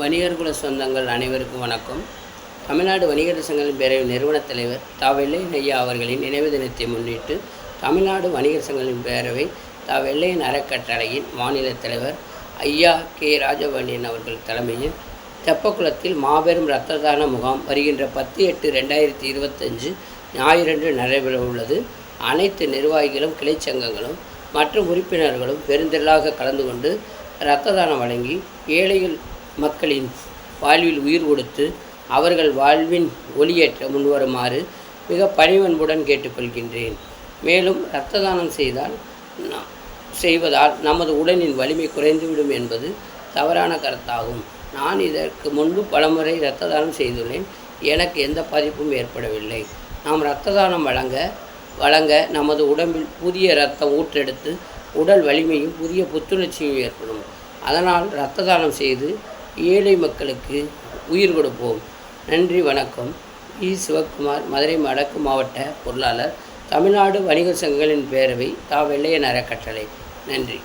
வணிகர் குல சொந்தங்கள் அனைவருக்கும் வணக்கம். தமிழ்நாடு வணிகர் சங்கங்களின் பேரவை நிறுவனத் தலைவர் தா வெள்ளையன் ஐயா அவர்களின் நினைவு தினத்தை முன்னிட்டு தமிழ்நாடு வணிகர் சங்கங்களின் பேரவை தா வெள்ளையன் அறக்கட்டளையின் மாநில தலைவர் ஐயா கே ராஜபாண்டியன் அவர்கள் தலைமையில் தெப்பக்குளத்தில் மாபெரும் இரத்த தான முகாம் வருகின்ற பத்து எட்டு ரெண்டாயிரத்தி இருபத்தஞ்சு ஞாயிறன்று நடைபெற உள்ளது. அனைத்து நிர்வாகிகளும் கிளைச்சங்கங்களும் மற்றும் உறுப்பினர்களும் பெருந்திரளாக கலந்து கொண்டு இரத்த தானம் வழங்கி ஏழைகள் மக்களின் வாழ்வில் உயிர் கொடுத்து அவர்கள் வாழ்வின் ஒளியேற்ற முன்வருமாறு மிக பணிவன்புடன் கேட்டுக்கொள்கின்றேன். மேலும் இரத்த தானம் செய்தால் செய்வதால் நமது உடலின் வலிமை குறைந்துவிடும் என்பது தவறான கருத்தாகும். நான் இதற்கு முன்பு பலமுறை இரத்த தானம் செய்துள்ளேன். எனக்கு எந்த பாதிப்பும் ஏற்படவில்லை. நாம் இரத்த தானம் வழங்க வழங்க நமது உடம்பில் புதிய இரத்தம் ஊற்றெடுத்து உடல் வலிமையும் புதிய புத்துணர்ச்சியும் ஏற்படும். அதனால் இரத்த தானம் செய்து ஏழை மக்களுக்கு உயிர் கொடுப்போம். நன்றி வணக்கம். இ. சிவக்குமார் மதுரை வடக்கு மாவட்ட பொருளாளர் தமிழ்நாடு வணிக சங்கங்களின் பேரவை தா. வெள்ளையன் அறக்கட்டளை நன்றி.